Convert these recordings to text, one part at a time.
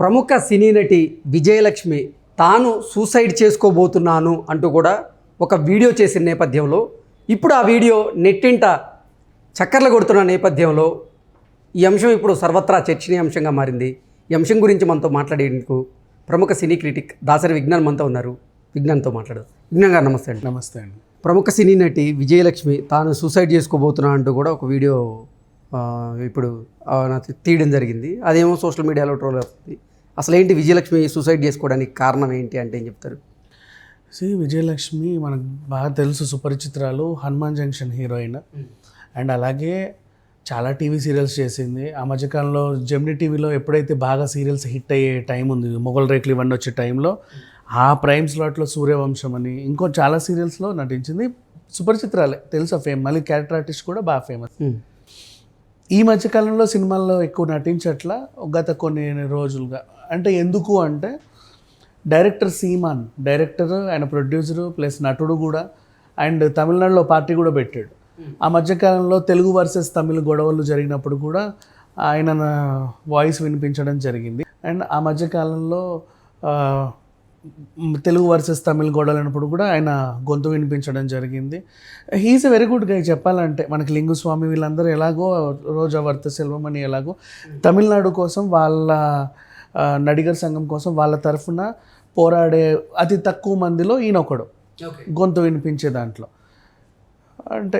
ప్రముఖ సినీ నటి విజయలక్ష్మి తాను సూసైడ్ చేసుకోబోతున్నాను అంటూ కూడా ఒక వీడియో చేసిన నేపథ్యంలో ఇప్పుడు ఆ వీడియో నెట్టింట చక్కర్లు కొడుతున్న నేపథ్యంలో ఈ అంశం ఇప్పుడు సర్వత్రా చర్చనీయాంశంగా మారింది. ఈ అంశం గురించి మనతో మాట్లాడేందుకు ప్రముఖ సినీ క్రిటిక్ దాసరి విజ్ఞాన్ మనతో ఉన్నారు. విజ్ఞాన్తో మాట్లాడు. విజ్ఞాన్ గారు నమస్తే అండి. నమస్తే అండి. ప్రముఖ సినీ నటి విజయలక్ష్మి తాను సూసైడ్ చేసుకోబోతున్నా అంటూ కూడా ఒక వీడియో ఇప్పుడు తీయడం జరిగింది. అదేమో సోషల్ మీడియాలో ట్రోల్ అవుతుంది. అసలు ఏంటి విజయలక్ష్మి సూసైడ్ చేసుకోవడానికి కారణం ఏంటి అంటే ఏం చెప్తారు? సి విజయలక్ష్మి మనకు బాగా తెలుసు సుపరిచిత్రాలు హనుమాన్ జంక్షన్ హీరోయిన్. అండ్ అలాగే చాలా టీవీ సీరియల్స్ చేసింది. ఆ మధ్యకాలంలో జెమిని టీవీలో ఎప్పుడైతే బాగా సీరియల్స్ హిట్ అయ్యే టైం ఉంది మొగల్ రేకులు ఇవన్నీ వచ్చే టైంలో ఆ ప్రైమ్ స్లాట్లో సూర్యవంశం అని ఇంకో చాలా సీరియల్స్లో నటించింది. సుపరిచిత్రాలే తెలుసు ఫేమ్? మళ్ళీ క్యారెక్టర్ ఆర్టిస్ట్ కూడా బాగా ఫేమస్. ఈ మధ్యకాలంలో సినిమాల్లో ఎక్కువ నటించట్ల గత కొన్ని రోజులుగా. అంటే ఎందుకు అంటే డైరెక్టర్ సీమాన్ డైరెక్టర్ ఆయన ప్రొడ్యూసరు ప్లస్ నటుడు కూడా అండ్ తమిళనాడులో పార్టీ కూడా పెట్టాడు. ఆ మధ్యకాలంలో తెలుగు వర్సెస్ తమిళ గొడవలు జరిగినప్పుడు కూడా ఆయన వాయిస్ వినిపించడం జరిగింది. అండ్ ఆ మధ్యకాలంలో తెలుగు వర్సెస్ తమిళ గొడవలు కూడా ఆయన గొంతు వినిపించడం జరిగింది. He's a very good guy చెప్పాలంటే మనకి లింగుస్వామి వీళ్ళందరూ ఎలాగో రోజా వర్త సెల్వం అని ఎలాగో తమిళనాడు కోసం వాళ్ళ నడిగర్ సంఘం కోసం వాళ్ళ తరఫున పోరాడే అతి తక్కువ మందిలో ఈయన ఒకడు గొంతు వినిపించే దాంట్లో. అంటే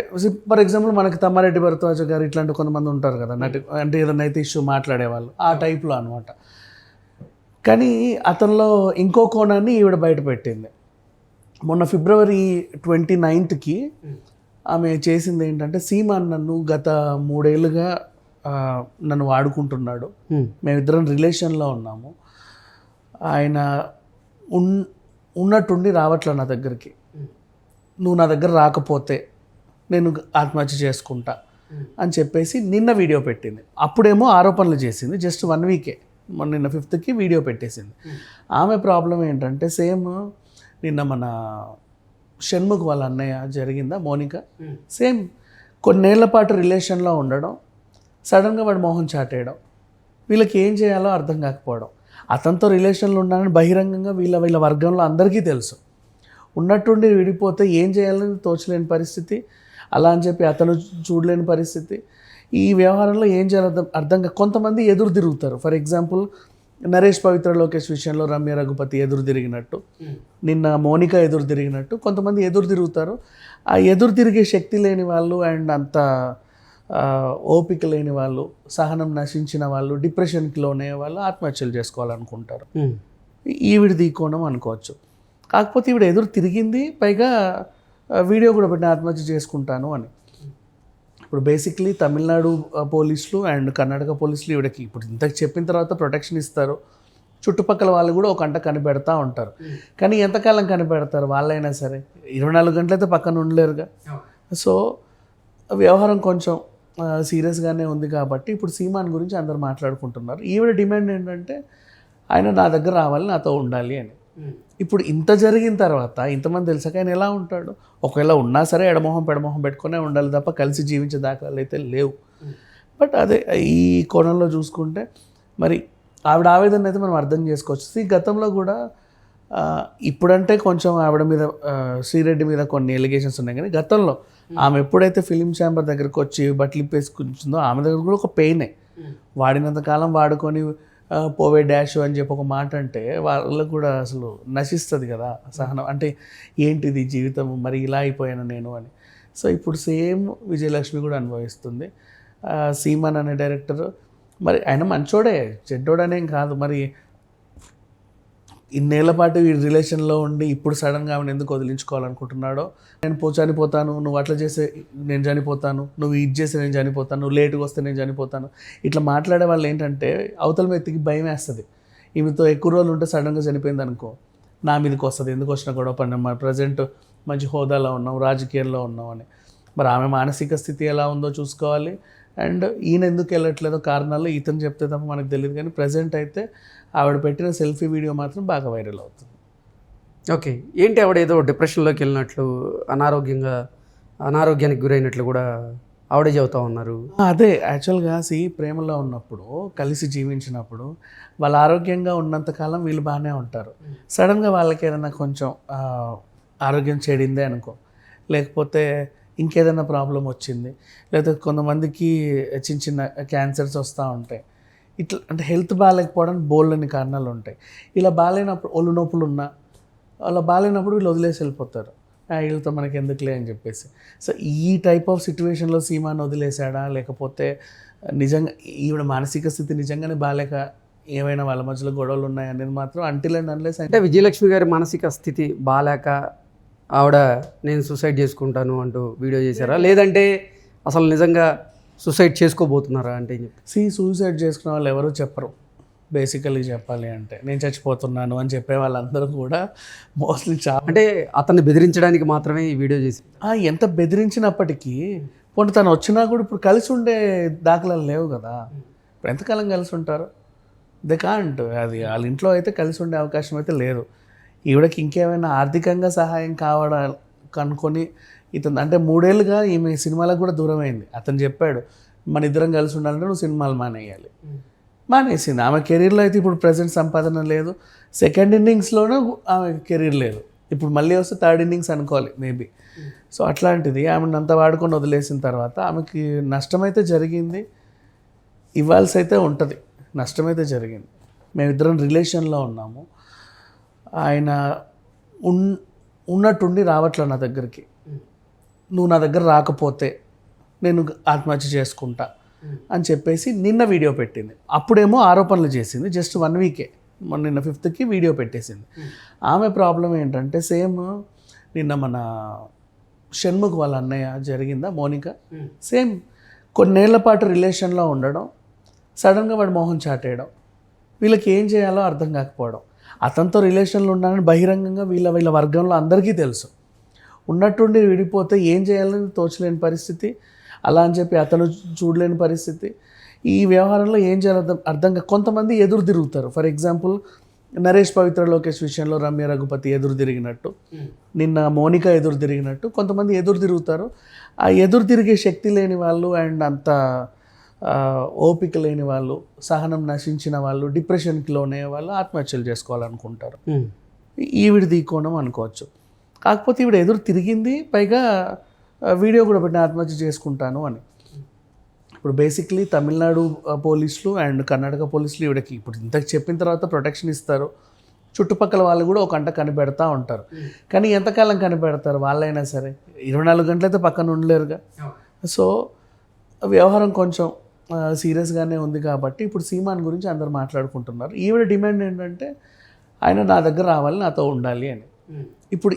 ఫర్ ఎగ్జాంపుల్ మనకి తమ్మారెడ్డి భరద్వాజ గారు ఇట్లాంటి కొంతమంది ఉంటారు కదా నటి అంటే ఏదైనా అయితే ఇష్యూ మాట్లాడేవాళ్ళు ఆ టైప్లో అనమాట కానీ అతనిలో ఇంకో కోణాన్ని ఈవిడ బయట పెట్టింది. మొన్న ఫిబ్రవరి ట్వంటీ నైన్త్కి ఆమె చేసింది ఏంటంటే సీమాన్ నన్ను గత మూడేళ్ళుగా నన్ను వాడుకుంటున్నాడు. మేమిద్దరం రిలేషన్లో ఉన్నాము. ఆయన ఉన్ ఉన్నట్టుండి రావట్లే నా దగ్గరికి. నువ్వు నా దగ్గర రాకపోతే నేను ఆత్మహత్య చేసుకుంటా అని చెప్పేసి నిన్న వీడియో పెట్టింది. అప్పుడేమో ఆరోపణలు చేసింది. Just one week. మొన్న నిన్న ఫిఫ్త్కి వీడియో పెట్టేసింది. ఆమె ప్రాబ్లం ఏంటంటే సేమ్ నిన్న మన షణ్ముఖ్ వాళ్ళ అన్నయ్య జరిగిందా మోనిక? సేమ్ కొన్నేళ్ళ పాటు రిలేషన్లో ఉండడం సడన్గా వాడు మోహన్ చాటేయడం వీళ్ళకి ఏం చేయాలో అర్థం కాకపోవడం. అతనితో రిలేషన్లో ఉన్నానని బహిరంగంగా వీళ్ళ వీళ్ళ వర్గంలో అందరికీ తెలుసు. ఉన్నట్టుండి విడిపోతే ఏం చేయాలని తోచలేని పరిస్థితి. అలా అని చెప్పి అతను చూడలేని పరిస్థితి. ఈ వ్యవహారంలో ఏం చేయాలో అర్థం కొంతమంది ఎదురు తిరుగుతారు. ఫర్ ఎగ్జాంపుల్ నరేష్ పవిత్ర లోకేష్ విషయంలో రమ్య రఘుపతి ఎదురు తిరిగినట్టు. నిన్న మోనిక ఎదురు తిరిగినట్టు. కొంతమంది ఎదురు తిరుగుతారు. ఆ ఎదురు తిరిగే శక్తి లేని వాళ్ళు అండ్ అంత ఓపిక లేని వాళ్ళు సహనం నశించిన వాళ్ళు డిప్రెషన్కి లోనయ్యే వాళ్ళు ఆత్మహత్యలు చేసుకోవాలనుకుంటారు. ఈవిడ దీకోణం అనుకోవచ్చు. కాకపోతే ఈవిడ ఎదురు తిరిగింది పైగా వీడియో కూడా పెట్టిన ఆత్మహత్య చేసుకుంటాను అని. ఇప్పుడు బేసిక్లీ తమిళనాడు పోలీసులు అండ్ కర్ణాటక పోలీసులు ఈవిడకి ఇప్పుడు ఇంతకు చెప్పిన తర్వాత ప్రొటెక్షన్ ఇస్తారు. చుట్టుపక్కల వాళ్ళు కూడా ఒక గంట కనిపెడతా ఉంటారు. కానీ ఎంతకాలం కనిపెడతారు? వాళ్ళైనా సరే. ఇరవై నాలుగు గంటలైతే పక్కన ఉండలేరుగా. సో వ్యవహారం కొంచెం సీరియస్గానే ఉంది కాబట్టి ఇప్పుడు సీమాన్ గురించి అందరు మాట్లాడుకుంటున్నారు. ఈవిడ డిమాండ్ ఏంటంటే ఆయన నా దగ్గర రావాలి నాతో ఉండాలి అని. ఇప్పుడు ఇంత జరిగిన తర్వాత ఇంతమంది తెలిసాక ఆయన ఎలా ఉంటాడు? ఒకవేళ ఉన్నా సరే ఎడమొహం పెడమొహం పెట్టుకునే ఉండాలి తప్ప కలిసి జీవించే దాఖలాలు అయితే లేవు. బట్ అదే ఈ కోణంలో చూసుకుంటే మరి ఆవిడ ఆవేదన అయితే మనం అర్థం చేసుకోవచ్చు. ఈ గతంలో కూడా ఇప్పుడంటే కొంచెం ఆవిడ మీద శ్రీరెడ్డి మీద కొన్ని ఎలిగేషన్స్ ఉన్నాయి. కానీ గతంలో ఆమె ఎప్పుడైతే ఫిలిం ఛాంబర్ దగ్గరకు వచ్చి బట్టలు ఇప్పేసుకుంటుందో ఆమె దగ్గర కూడా ఒక పెయినే. వాడినంత కాలం వాడుకొని పోవే డాష్ అని చెప్పి ఒక మాట అంటే వాళ్ళకు కూడా అసలు నశిస్తుంది కదా సహనం. అంటే ఏంటిది జీవితం మరి ఇలా అయిపోయాను నేను అని. సో ఇప్పుడు సేమ్ విజయలక్ష్మి కూడా అనుభవిస్తుంది. సీమన్ అనే డైరెక్టర్. మరి ఆయన మంచోడే చెడ్డోడనేం కాదు. మరి ఇన్నేళ్ళ పాటు ఈ రిలేషన్లో ఉండి ఇప్పుడు సడన్గా ఆమెను ఎందుకు వదిలించుకోవాలనుకుంటున్నాడో నేను పో చనిపోతాను నువ్వు అట్లా చేస్తే నేను చనిపోతాను నువ్వు ఇది చేస్తే నేను చనిపోతాను నువ్వు లేటుగా వస్తే నేను చనిపోతాను. ఇట్లా మాట్లాడే వాళ్ళు ఏంటంటే అవతల వ్యక్తికి భయం వేస్తుంది. ఈమెతో ఎక్కువ రోజులు ఉంటే సడన్గా చనిపోయింది అనుకో నా మీదకి వస్తుంది. ఎందుకు వచ్చినా గొడవ పని మన ప్రజెంట్ మంచి హోదాలో ఉన్నాం రాజకీయాల్లో ఉన్నాం అని. మరి ఆమె మానసిక స్థితి ఎలా ఉందో చూసుకోవాలి. అండ్ ఈయన ఎందుకు వెళ్ళట్లేదో కారణాలు ఇతను చెప్తే తప్ప మనకు తెలియదు. కానీ ప్రజెంట్ అయితే ఆవిడ పెట్టిన సెల్ఫీ వీడియో మాత్రం బాగా వైరల్ అవుతుంది. ఓకే. ఏంటి ఆవిడ ఏదో డిప్రెషన్లోకి వెళ్ళినట్లు అనారోగ్యంగా అనారోగ్యానికి గురైనట్లు కూడా ఆవిడే చెబుతా ఉన్నారు? అదే. యాక్చువల్గా సి ప్రేమలో ఉన్నప్పుడు కలిసి జీవించినప్పుడు వాళ్ళు ఆరోగ్యంగా ఉన్నంతకాలం వీళ్ళు బాగానే ఉంటారు. సడన్గా వాళ్ళకి ఏదైనా కొంచెం ఆరోగ్యం చెడిందే అనుకో లేకపోతే ఇంకేదైనా ప్రాబ్లం వచ్చింది లేకపోతే కొంతమందికి చిన్న చిన్న క్యాన్సర్స్ వస్తూ ఉంటాయి ఇట్లా అంటే హెల్త్ బాగాలేకపోవడానికి బోల్డని కారణాలు ఉంటాయి ఇలా బాగాలేనప్పుడు ఒళ్ళు నొప్పులు ఉన్నా అలా బాగాలేనప్పుడు వీళ్ళు వదిలేసి వెళ్ళిపోతారు. "ఆ, వీళ్ళతో మనకి ఎందుకులే అని చెప్పేసి. సో ఈ టైప్ ఆఫ్ సిచ్యువేషన్లో సీమాను వదిలేశాడా? లేకపోతే నిజంగా ఈవిడ మానసిక స్థితి నిజంగానే బాగాలేక ఏమైనా వాళ్ళ మధ్యలో గొడవలు ఉన్నాయనేది మాత్రం అంటిల్ అండ్ అన్లెస్ అంటే విజయలక్ష్మి గారి మానసిక స్థితి బాగాలేక ఆవిడ నేను సూసైడ్ చేసుకుంటాను అంటూ వీడియో చేశారా? లేదంటే అసలు నిజంగా సూసైడ్ చేసుకోబోతున్నారా అంటే? సి సూసైడ్ చేసుకున్న వాళ్ళు ఎవరు చెప్పరు. బేసికలీ చెప్పాలి అంటే నేను చచ్చిపోతున్నాను అని చెప్పే వాళ్ళందరూ కూడా మోస్ట్లీ చాలా అంటే అతన్ని బెదిరించడానికి మాత్రమే ఈ వీడియో చేసి ఆ, ఎంత బెదిరించినప్పటికీ పోనీ తను వచ్చినా కూడా ఇప్పుడు కలిసి ఉండే దాఖలాలు లేవు కదా. ఇప్పుడు ఎంతకాలం కలిసి ఉంటారు? దే కాంట్ అది వాళ్ళ ఇంట్లో అయితే కలిసి ఉండే అవకాశం అయితే లేదు. ఈవిడకి ఇంకేమైనా ఆర్థికంగా సహాయం కావడం కనుక్కొని ఇతను అంటే మూడేళ్ళుగా ఈమె సినిమాలకు కూడా దూరం అయింది అతను చెప్పాడు మన ఇద్దరం కలిసి ఉండాలంటే నువ్వు సినిమాలు మానేయాలి. మానేసింది. ఆమె కెరీర్లో అయితే ఇప్పుడు ప్రజెంట్ సంపాదన లేదు. సెకండ్ ఇన్నింగ్స్లోనూ ఆమె కెరీర్ లేదు. ఇప్పుడు మళ్ళీ వస్తే థర్డ్ ఇన్నింగ్స్ అనుకోవాలి మేబీ. సో అట్లాంటిది. ఆమెను అంత వాడుకొని వదిలేసిన తర్వాత ఆమెకి నష్టమైతే జరిగింది. ఇవ్వాల్సి అయితే ఉంటుంది. నష్టమైతే జరిగింది. మేమిద్దరం రిలేషన్లో ఉన్నాము. ఆయన ఉన్ ఉన్నట్టుండి రావట్లే నా దగ్గరికి. నువ్వు నా దగ్గర రాకపోతే నేను ఆత్మహత్య చేసుకుంటా అని చెప్పేసి నిన్న వీడియో పెట్టింది. అప్పుడేమో ఆరోపణలు చేసింది. Just one week. మొన్న నిన్న ఫిఫ్త్కి వీడియో పెట్టేసింది. ఆమె ప్రాబ్లం ఏంటంటే సేమ్ నిన్న మన షణ్ముఖ్ వాళ్ళ అన్నయ్య జరిగిందా మోనిక? సేమ్ కొన్నేళ్ళ పాటు రిలేషన్లో ఉండడం సడన్గా వాడు మొహం చాటేయడం వీళ్ళకి ఏం చేయాలో అర్థం కాకపోవడం. అతనితో రిలేషన్లు ఉన్నానని బహిరంగంగా వీళ్ళ వీళ్ళ వర్గంలో అందరికీ తెలుసు. ఉన్నట్టుండి విడిపోతే ఏం చేయాలని తోచలేని పరిస్థితి. అలా అని చెప్పి అతను చూడలేని పరిస్థితి. ఈ వ్యవహారంలో ఏం చేయాలో అర్థం కొంతమంది ఎదురు తిరుగుతారు. ఫర్ ఎగ్జాంపుల్ నరేష్ పవిత్ర లోకేష్ విషయంలో రమ్య రఘుపతి ఎదురు తిరిగినట్టు నిన్న మోనిక ఎదురు తిరిగినట్టు కొంతమంది ఎదురు తిరుగుతారు. ఆ ఎదురు తిరిగే శక్తి లేని వాళ్ళు అండ్ అంత ఓపిక లేని వాళ్ళు సహనం నశించిన వాళ్ళు డిప్రెషన్కి లోనే వాళ్ళు ఆత్మహత్యలు చేసుకోవాలనుకుంటారు. ఉమ్. ఈవిడ కోణం అనుకోవచ్చు. కాకపోతే ఈవిడ ఎదురు తిరిగింది పైగా వీడియో కూడా పెట్టిన ఆత్మహత్య చేసుకుంటాను అని. ఇప్పుడు బేసిక్లీ తమిళనాడు పోలీసులు అండ్ కర్ణాటక పోలీసులు ఈవిడకి ఇప్పుడు ఇంతకు చెప్పిన తర్వాత ప్రొటెక్షన్ ఇస్తారు. చుట్టుపక్కల వాళ్ళు కూడా ఒక గంట కనిపెడతా ఉంటారు. కానీ ఎంతకాలం కనిపెడతారు వాళ్ళైనా సరే? ఇరవై నాలుగు గంటలైతే పక్కన ఉండలేరుగా. సో వ్యవహారం కొంచెం సీరియస్గానే ఉంది కాబట్టి ఇప్పుడు సీమాన్ గురించి అందరు మాట్లాడుకుంటున్నారు. ఈవిడ డిమాండ్ ఏంటంటే ఆయన నా దగ్గర రావాలి నాతో ఉండాలి అని. ఇప్పుడు